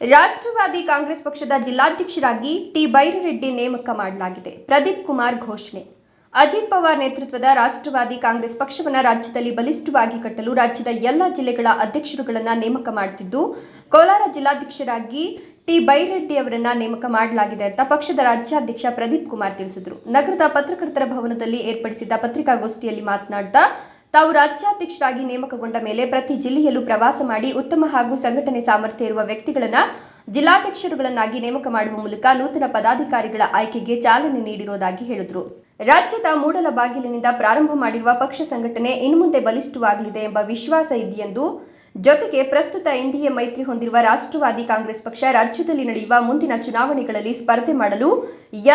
ರಾಷ್ಟ್ರವಾದಿ ಕಾಂಗ್ರೆಸ್ ಪಕ್ಷದ ಜಿಲ್ಲಾಧ್ಯಕ್ಷರಾಗಿ ಟಿ ಬೈರರೆಡ್ಡಿ ನೇಮಕ ಮಾಡಲಾಗಿದೆ. ಪ್ರದೀಪ್ ಕುಮಾರ್ ಘೋಷಣೆ. ಅಜಿತ್ ಪವಾರ್ ನೇತೃತ್ವದ ರಾಷ್ಟ್ರವಾದಿ ಕಾಂಗ್ರೆಸ್ ಪಕ್ಷವನ್ನು ರಾಜ್ಯದಲ್ಲಿ ಬಲಿಷ್ಠವಾಗಿ ಕಟ್ಟಲು ರಾಜ್ಯದ ಎಲ್ಲ ಜಿಲ್ಲೆಗಳ ಅಧ್ಯಕ್ಷರುಗಳನ್ನು ನೇಮಕ ಮಾಡುತ್ತಿದ್ದು ಕೋಲಾರ ಜಿಲ್ಲಾಧ್ಯಕ್ಷರಾಗಿ ಟಿ ಬೈರೆಡ್ಡಿ ಅವರನ್ನ ನೇಮಕ ಮಾಡಲಾಗಿದೆ ಅಂತ ಪಕ್ಷದ ರಾಜ್ಯಾಧ್ಯಕ್ಷ ಪ್ರದೀಪ್ ಕುಮಾರ್ ತಿಳಿಸಿದರು. ನಗರದ ಪತ್ರಕರ್ತರ ಭವನದಲ್ಲಿ ಏರ್ಪಡಿಸಿದ್ದ ಪತ್ರಿಕಾಗೋಷ್ಠಿಯಲ್ಲಿ ಮಾತನಾಡ್ತಾ ತಾವು ರಾಜ್ಯಾಧ್ಯಕ್ಷರಾಗಿ ನೇಮಕಗೊಂಡ ಮೇಲೆ ಪ್ರತಿ ಜಿಲ್ಲೆಯಲ್ಲೂ ಪ್ರವಾಸ ಮಾಡಿ ಉತ್ತಮ ಹಾಗೂ ಸಂಘಟನೆ ಸಾಮರ್ಥ್ಯ ಇರುವ ವ್ಯಕ್ತಿಗಳನ್ನ ಜಿಲ್ಲಾಧ್ಯಕ್ಷರುಗಳನ್ನಾಗಿ ನೇಮಕ ಮಾಡುವ ಮೂಲಕ ನೂತನ ಪದಾಧಿಕಾರಿಗಳ ಆಯ್ಕೆಗೆ ಚಾಲನೆ ನೀಡಿರುವುದಾಗಿ ಹೇಳಿದರು. ರಾಜ್ಯದ ಮೂಡಲ ಬಾಗಿಲಿನಿಂದ ಪ್ರಾರಂಭ ಮಾಡಿರುವ ಪಕ್ಷ ಸಂಘಟನೆ ಇನ್ನು ಮುಂದೆ ಬಲಿಷ್ಠವಾಗಲಿದೆ ಎಂಬ ವಿಶ್ವಾಸ ಇದೆಯೆಂದು ಜೊತೆಗೆ ಪ್ರಸ್ತುತ ಎನ್ಡಿಎ ಮೈತ್ರಿ ಹೊಂದಿರುವ ರಾಷ್ಟ್ರವಾದಿ ಕಾಂಗ್ರೆಸ್ ಪಕ್ಷ ರಾಜ್ಯದಲ್ಲಿ ನಡೆಯುವ ಮುಂದಿನ ಚುನಾವಣೆಗಳಲ್ಲಿ ಸ್ಪರ್ಧೆ ಮಾಡಲು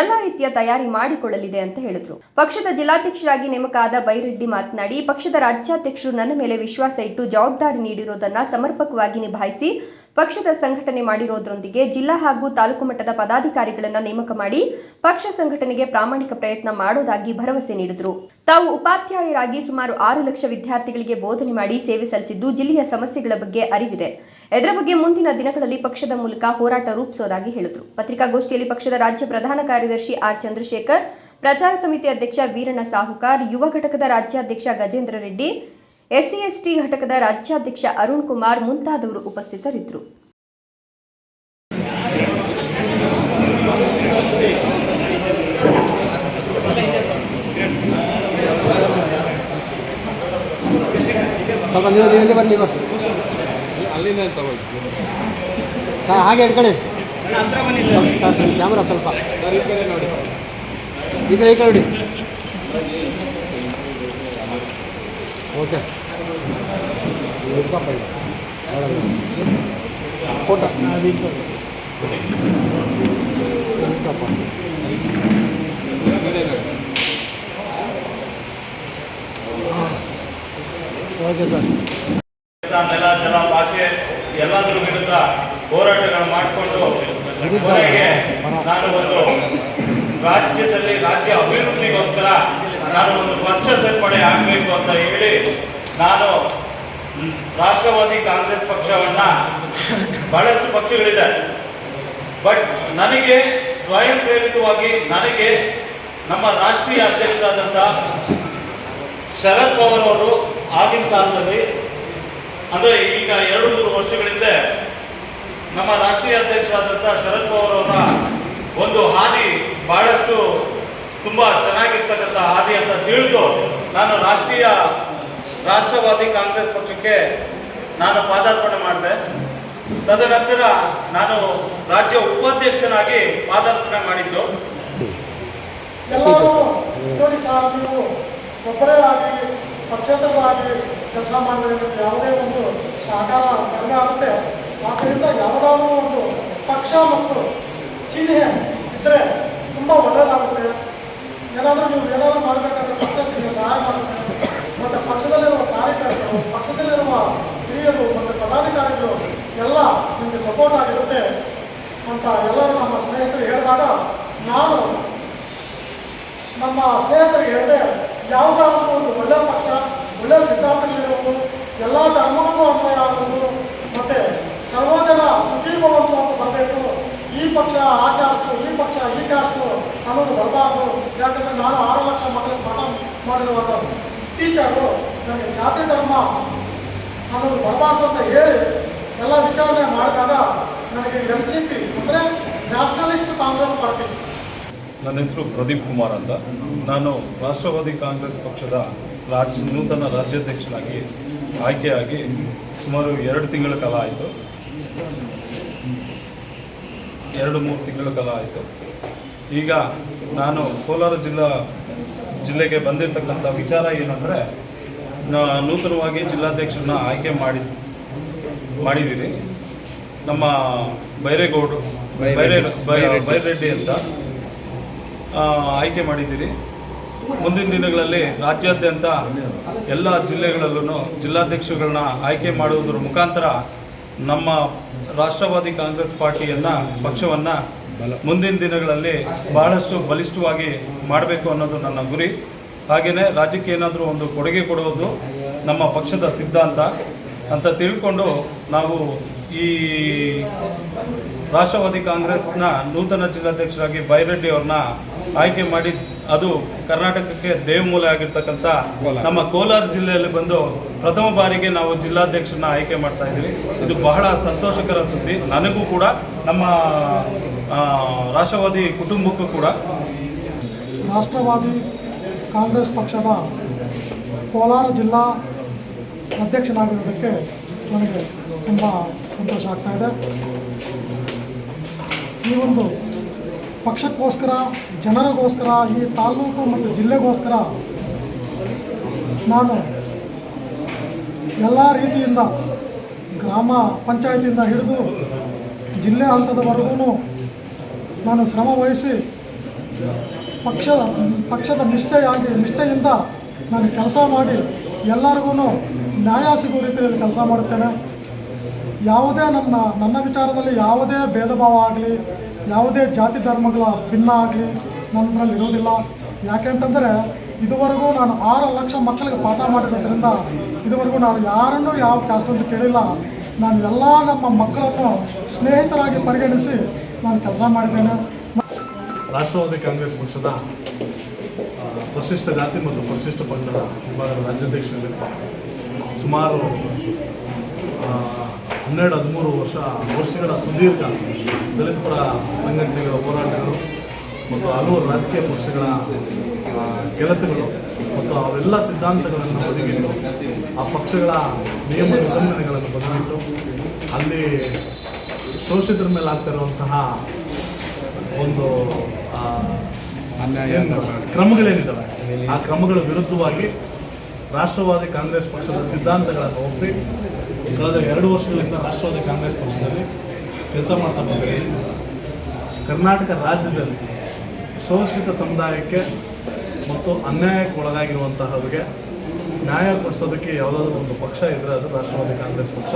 ಎಲ್ಲ ರೀತಿಯ ತಯಾರಿ ಮಾಡಿಕೊಳ್ಳಲಿದೆ ಅಂತ ಹೇಳಿದ್ರು. ಪಕ್ಷದ ಜಿಲ್ಲಾಧ್ಯಕ್ಷರಾಗಿ ನೇಮಕ ಆದ ಬೈರೆಡ್ಡಿ ಮಾತನಾಡಿ, ಪಕ್ಷದ ರಾಜ್ಯಾಧ್ಯಕ್ಷರು ನನ್ನ ಮೇಲೆ ವಿಶ್ವಾಸ ಇಟ್ಟು ಜವಾಬ್ದಾರಿ ನೀಡಿರೋದನ್ನ ಸಮರ್ಪಕವಾಗಿ ನಿಭಾಯಿಸಿ ಪಕ್ಷದ ಸಂಘಟನೆ ಮಾಡಿರೋದ್ರೊಂದಿಗೆ ಜಿಲ್ಲಾ ಹಾಗೂ ತಾಲೂಕು ಮಟ್ಟದ ಪದಾಧಿಕಾರಿಗಳನ್ನು ನೇಮಕ ಮಾಡಿ ಪಕ್ಷ ಸಂಘಟನೆಗೆ ಪ್ರಾಮಾಣಿಕ ಪ್ರಯತ್ನ ಮಾಡೋದಾಗಿ ಭರವಸೆ ನೀಡಿದರು. ತಾವು ಉಪಾಧ್ಯಾಯರಾಗಿ ಸುಮಾರು ಆರು ಲಕ್ಷ ವಿದ್ಯಾರ್ಥಿಗಳಿಗೆ ಬೋಧನೆ ಮಾಡಿ ಸೇವೆ ಸಲ್ಲಿಸಿದ್ದು ಜಿಲ್ಲೆಯ ಸಮಸ್ಯೆಗಳ ಬಗ್ಗೆ ಅರಿವಿದೆ. ಇದರ ಬಗ್ಗೆ ಮುಂದಿನ ದಿನಗಳಲ್ಲಿ ಪಕ್ಷದ ಮೂಲಕ ಹೋರಾಟ ರೂಪಿಸೋದಾಗಿ ಹೇಳಿದರು. ಪತ್ರಿಕಾಗೋಷ್ಠಿಯಲ್ಲಿ ಪಕ್ಷದ ರಾಜ್ಯ ಪ್ರಧಾನ ಕಾರ್ಯದರ್ಶಿ ಆರ್ ಚಂದ್ರಶೇಖರ್, ಪ್ರಚಾರ ಸಮಿತಿ ಅಧ್ಯಕ್ಷ ವೀರಣ್ಣ ಸಾಹುಕಾರ್, ಯುವ ಘಟಕದ ರಾಜ್ಯಾಧ್ಯಕ್ಷ ಗಜೇಂದ್ರ ರೆಡ್ಡಿ ಎಸ್ಸಿ ಎಸ್ಟಿ ಘಟಕದ ರಾಜ್ಯಾಧ್ಯಕ್ಷ ಅರುಣ್ ಕುಮಾರ್ ಮುಂತಾದವರು ಉಪಸ್ಥಿತರಿದ್ದರು. ಹಾಗೆ ಹಿಡ್ಕೊಳ್ಳಿ ಕ್ಯಾಮ್ರಾ ಸ್ವಲ್ಪ. ಈ ಕಡೆ ಈ ಕಡೆ ನೋಡಿ. ಓಕೆ. ಫೋಟೋ. ಓಕೆ ಸರ್ ನೆಲ ಜಲ ಭಾಷೆ ಎಲ್ಲದರ ವಿರುದ್ಧ ಹೋರಾಟಗಳು ಮಾಡಿಕೊಂಡು ನಾನು ಒಂದು ರಾಜ್ಯದಲ್ಲಿ ರಾಜ್ಯ ಅಭಿವೃದ್ಧಿಗೋಸ್ಕರ ನಾನು ಒಂದು ಪಕ್ಷ ಸೇರ್ಪಡೆ ಆಗಬೇಕು ಅಂತ ಹೇಳಿ ನಾನು ರಾಷ್ಟ್ರವಾದಿ ಕಾಂಗ್ರೆಸ್ ಪಕ್ಷವನ್ನ ಬಹಳಷ್ಟು ಪಕ್ಷಗಳಿದೆ. ಬಟ್ ನನಗೆ ಸ್ವಯಂ ಪ್ರೇರಿತವಾಗಿ ನನಗೆ ನಮ್ಮ ರಾಷ್ಟ್ರೀಯ ಅಧ್ಯಕ್ಷರಾದಂಥ ಶರದ್ ಪವಾರ್ ಅವರು ಆಗಿನ ಕಾಲದಲ್ಲಿ, ಅಂದರೆ ಈಗ ಎರಡು ಮೂರು ವರ್ಷಗಳಿಂದ ನಮ್ಮ ರಾಷ್ಟ್ರೀಯ ಅಧ್ಯಕ್ಷರಾದಂಥ ಶರದ್ ಪವಾರ್ ಅವರ ಒಂದು ಹಾದಿ ಬಹಳಷ್ಟು ತುಂಬ ಚೆನ್ನಾಗಿರ್ತಕ್ಕಂಥ ಹಾದಿ ಅಂತ ತಿಳಿದು ನಾನು ರಾಷ್ಟ್ರೀಯ ರಾಷ್ಟ್ರವಾದಿ ಕಾಂಗ್ರೆಸ್ ಪಕ್ಷಕ್ಕೆ ನಾನು ಪಾದಾರ್ಪಣೆ ಮಾಡಿದೆ. ತದನಂತರ ನಾನು ರಾಜ್ಯ ಉಪಾಧ್ಯಕ್ಷನಾಗಿ ಪಾದಾರ್ಪಣೆ ಮಾಡಿದ್ದು. ಎಲ್ಲರೂ ನೋಡಿ ಸರ್, ನೀವು ಒಬ್ಬರೇ ಆಗಿ ಪಕ್ಷೇತರರಾಗಿ ಕೆಲಸ ಮಾಡಬೇಕು ಯಾವುದೇ ಒಂದು ಸಹಕಾರ ಕಡಿಮೆ ಆಗುತ್ತೆ. ಆದ್ದರಿಂದ ಯಾವುದಾದ್ರೂ ಒಂದು ಪಕ್ಷ ಮತ್ತು ಚಿಹ್ನೆ ಇದ್ದರೆ ತುಂಬ ಒಳ್ಳೆಯದಾಗುತ್ತೆ ಏನಾದರೂ ನೀವು ಏನಾದರೂ ಮಾಡಬೇಕಾದ್ರೆ ಪಕ್ಷಕ್ಕೆ ಸಹಾಯ ಮಾಡಬೇಕು. ಮತ್ತು ಪಕ್ಷದಲ್ಲಿರುವ ಕಾರ್ಯಕರ್ತರು, ಪಕ್ಷದಲ್ಲಿರುವ ಹಿರಿಯರು ಮತ್ತು ಪದಾಧಿಕಾರಿಗಳು ಎಲ್ಲ ನಿಮಗೆ ಸಪೋರ್ಟ್ ಆಗಿರುತ್ತೆ ಅಂತ ಎಲ್ಲರೂ ನಮ್ಮ ಸ್ನೇಹಿತರು ಹೇಳಿದಾಗ ನಾನು ನಮ್ಮ ಸ್ನೇಹಿತರಿಗೆ ಹೇಳಿದೆ, ಯಾವುದಾದ್ರೂ ಒಂದು ಒಳ್ಳೆಯ ಪಕ್ಷ ಒಳ್ಳೆಯ ಸಿದ್ಧಾಂತಗಳಿರುವುದು ಎಲ್ಲ ಧರ್ಮಗಳಿಗೂ ಅನ್ವಯ ಆಗುವುದು ಮತ್ತು ಸರ್ವಜನ ಸುಖೀಭವಂತ ಅಂತ ಬರಬೇಕು. ಈ ಪಕ್ಷ, ಆ ಕಾಸ್ಟು ಈ ಪಕ್ಷ, ಈ ಕಾಸ್ಟು ಅನ್ನೋದು ಬರಬಾರ್ದು. ಯಾಕಂದರೆ ನಾನು ಆರು ಲಕ್ಷ ಮಕ್ಕಳಿಗೆ ಪಾಠ ಮಾಡಿರುವಾಗ ಟೀಚರು ನನಗೆ ಜಾತಿ ಧರ್ಮ ಅನ್ನೋದು ಬರಬಾರ್ದು ಅಂತ ಹೇಳಿ ಎಲ್ಲ ವಿಚಾರಣೆ ಮಾಡಿದಾಗ ನನಗೆ ಎನ್ ಸಿ ಪಿ ಅಂದರೆ ನ್ಯಾಷನಲಿಸ್ಟ್ ಕಾಂಗ್ರೆಸ್ ಪಾರ್ಟಿ. ನನ್ನ ಹೆಸರು ಪ್ರದೀಪ್ ಕುಮಾರ್ ಅಂತ. ನಾನು ರಾಷ್ಟ್ರವಾದಿ ಕಾಂಗ್ರೆಸ್ ಪಕ್ಷದ ರಾಜ್ಯ ನೂತನ ರಾಜ್ಯಾಧ್ಯಕ್ಷನಾಗಿ ಆಯ್ಕೆಯಾಗಿ ಸುಮಾರು ಎರಡು ತಿಂಗಳ ಕಾಲ ಆಯಿತು. ಎರಡು, ಮೂರು ತಿಂಗಳ ಕಾಲ ಆಯಿತು. ಈಗ ನಾನು ಕೋಲಾರ ಜಿಲ್ಲಾ ಜಿಲ್ಲೆಗೆ ಬಂದಿರತಕ್ಕಂಥ ವಿಚಾರ ಏನಂದರೆ ನೂತನವಾಗಿ ಜಿಲ್ಲಾಧ್ಯಕ್ಷರನ್ನ ಆಯ್ಕೆ ಮಾಡಿ ಮಾಡಿದ್ದೀರಿ ನಮ್ಮ ಬೈರೇಗೌಡರು ಬೈರೇ ಬೈ- ಬೈರೆಡ್ಡಿ. ಅಂತ ಆಯ್ಕೆ ಮಾಡಿದ್ದೀರಿ ಮುಂದಿನ ದಿನಗಳಲ್ಲಿ ರಾಜ್ಯಾದ್ಯಂತ ಎಲ್ಲ ಜಿಲ್ಲೆಗಳಲ್ಲೂ ಜಿಲ್ಲಾಧ್ಯಕ್ಷಗಳನ್ನ ಆಯ್ಕೆ ಮಾಡುವುದರ ಮುಖಾಂತರ ನಮ್ಮ ರಾಷ್ಟ್ರವಾದಿ ಕಾಂಗ್ರೆಸ್ ಪಾರ್ಟಿಯನ್ನು ಪಕ್ಷವನ್ನು ಮುಂದಿನ ದಿನಗಳಲ್ಲಿ ಬಹಳಷ್ಟು ಬಲಿಷ್ಠವಾಗಿ ಮಾಡಬೇಕು ಅನ್ನೋದು ನನ್ನ ಗುರಿ. ಹಾಗೆಯೇ ರಾಜ್ಯಕ್ಕೆ ಏನಾದರೂ ಒಂದು ಕೊಡುಗೆ ಕೊಡುವುದು ನಮ್ಮ ಪಕ್ಷದ ಸಿದ್ಧಾಂತ ಅಂತ ತಿಳ್ಕೊಂಡು ನಾವು ಈ ರಾಷ್ಟ್ರವಾದಿ ಕಾಂಗ್ರೆಸ್ನ ನೂತನ ಜಿಲ್ಲಾಧ್ಯಕ್ಷರಾಗಿ ಬೈರೆಡ್ಡಿ ಅವ್ರನ್ನ ಆಯ್ಕೆ ಮಾಡಿ ಅದು ಕರ್ನಾಟಕಕ್ಕೆ ದೇವಮೂಲೆ ಆಗಿರ್ತಕ್ಕಂಥ ನಮ್ಮ ಕೋಲಾರ ಜಿಲ್ಲೆಯಲ್ಲಿ ಬಂದು ಪ್ರಥಮ ಬಾರಿಗೆ ನಾವು ಜಿಲ್ಲಾಧ್ಯಕ್ಷರನ್ನ ಆಯ್ಕೆ ಮಾಡ್ತಾ ಇದ್ದೀವಿ. ಇದು ಬಹಳ ಸಂತೋಷಕರ ಸುದ್ದಿ. ನನಗೂ ಕೂಡ ನಮ್ಮ ರಾಷ್ಟ್ರವಾದಿ ಕುಟುಂಬಕ್ಕೂ ಕೂಡ. ರಾಷ್ಟ್ರವಾದಿ ಕಾಂಗ್ರೆಸ್ ಪಕ್ಷದ ಕೋಲಾರ ಜಿಲ್ಲಾ ಅಧ್ಯಕ್ಷನಾಗಿರೋದಕ್ಕೆ ನನಗೆ ತುಂಬ ಸಂತೋಷ ಆಗ್ತಾ ಇದೆ. ಈ ಒಂದು ಪಕ್ಷಕ್ಕೋಸ್ಕರ, ಜನರಿಗೋಸ್ಕರ, ಈ ತಾಲೂಕು ಮತ್ತು ಜಿಲ್ಲೆಗೋಸ್ಕರ ನಾನು ಎಲ್ಲ ರೀತಿಯಿಂದ ಗ್ರಾಮ ಪಂಚಾಯತಿಯಿಂದ ಹಿಡಿದು ಜಿಲ್ಲೆ ಹಂತದವರೆಗೂ ನಾನು ಶ್ರಮ ವಹಿಸಿ ಪಕ್ಷ ಪಕ್ಷದ ನಿಷ್ಠೆಯಾಗಿ, ನಿಷ್ಠೆಯಿಂದ ನಾನು ಕೆಲಸ ಮಾಡಿ ಎಲ್ಲರಿಗೂ ನ್ಯಾಯ ಸಿಗುವ ರೀತಿಯಲ್ಲಿ ಕೆಲಸ ಮಾಡುತ್ತೇನೆ. ಯಾವುದೇ ನನ್ನ ನನ್ನ ವಿಚಾರದಲ್ಲಿ ಯಾವುದೇ ಭೇದ ಭಾವ ಆಗಲಿ, ಯಾವುದೇ ಜಾತಿ ಧರ್ಮಗಳ ಭಿನ್ನ ಆಗಲಿ ನನ್ನಲ್ಲಿ ಇರೋದಿಲ್ಲ ಯಾಕೆಂತಂದರೆ ಇದುವರೆಗೂ ನಾನು ಆರು ಲಕ್ಷ ಮಕ್ಕಳಿಗೆ ಪಾಠ ಮಾಡಿರೋದ್ರಿಂದ ಇದುವರೆಗೂ ನಾನು ಯಾರನ್ನೂ ಯಾವ ಕ್ಯಾಸ್ಟ್ ಅಂತ ಕೇಳಿಲ್ಲ. ನಾನು ಎಲ್ಲ ನಮ್ಮ ಮಕ್ಕಳನ್ನು ಸ್ನೇಹಿತರಾಗಿ ಪರಿಗಣಿಸಿ ನಾನು ಕೆಲಸ ಮಾಡ್ತೇನೆ ರಾಷ್ಟ್ರವಾದಿ ಕಾಂಗ್ರೆಸ್ ಪಕ್ಷದ ಪರಿಶಿಷ್ಟ ಜಾತಿ ಮತ್ತು ಪರಿಶಿಷ್ಟ ಪಂಗಡ ವಿಭಾಗದ ರಾಜ್ಯಾಧ್ಯಕ್ಷ ಸುಮಾರು ಹನ್ನೆರಡು, ಹದಿಮೂರು ವರ್ಷ, ವರ್ಷಗಳ ಸುದೀರ್ಘ ದಲಿತ ಪರ ಸಂಘಟನೆಗಳ ಹೋರಾಟಗಳು ಮತ್ತು ಹಲವು ರಾಜಕೀಯ ಪಕ್ಷಗಳ ಕೆಲಸಗಳು ಮತ್ತು ಅವರೆಲ್ಲ ಸಿದ್ಧಾಂತಗಳನ್ನು ಬದಿಗಿಟ್ಟು ಆ ಪಕ್ಷಗಳ ನಿಯಮ ನಿಬಂಧನೆಗಳನ್ನು ಬದಲಿಟ್ಟು ಅಲ್ಲಿ ಶೋಷಿತರ ಮೇಲೆ ಆಗ್ತಿರುವಂತಹ ಒಂದು ಅನ್ಯಾಯ ಕ್ರಮಗಳೇನಿದ್ದಾವೆ ಆ ಕ್ರಮಗಳ ವಿರುದ್ಧವಾಗಿ ರಾಷ್ಟ್ರವಾದಿ ಕಾಂಗ್ರೆಸ್ ಪಕ್ಷದ ಸಿದ್ಧಾಂತಗಳನ್ನು ಒಪ್ಪಿ ಕಳೆದ ಎರಡು ವರ್ಷಗಳಿಂದ ರಾಷ್ಟ್ರವಾದಿ ಕಾಂಗ್ರೆಸ್ ಪಕ್ಷದಲ್ಲಿ ಕೆಲಸ ಮಾಡ್ತಾ ಬಂದಿದೆ. ಕರ್ನಾಟಕ ರಾಜ್ಯದಲ್ಲಿ ಶೋಷಿತ ಸಮುದಾಯಕ್ಕೆ ಮತ್ತು ಅನ್ಯಾಯಕ್ಕೆ ಒಳಗಾಗಿರುವಂತಹವರಿಗೆ ನ್ಯಾಯ ಕೊಡಿಸೋದಕ್ಕೆ ಯಾವುದಾದ್ರೂ ಒಂದು ಪಕ್ಷ ಇದ್ದರೆ ಅದು ರಾಷ್ಟ್ರವಾದಿ ಕಾಂಗ್ರೆಸ್ ಪಕ್ಷ.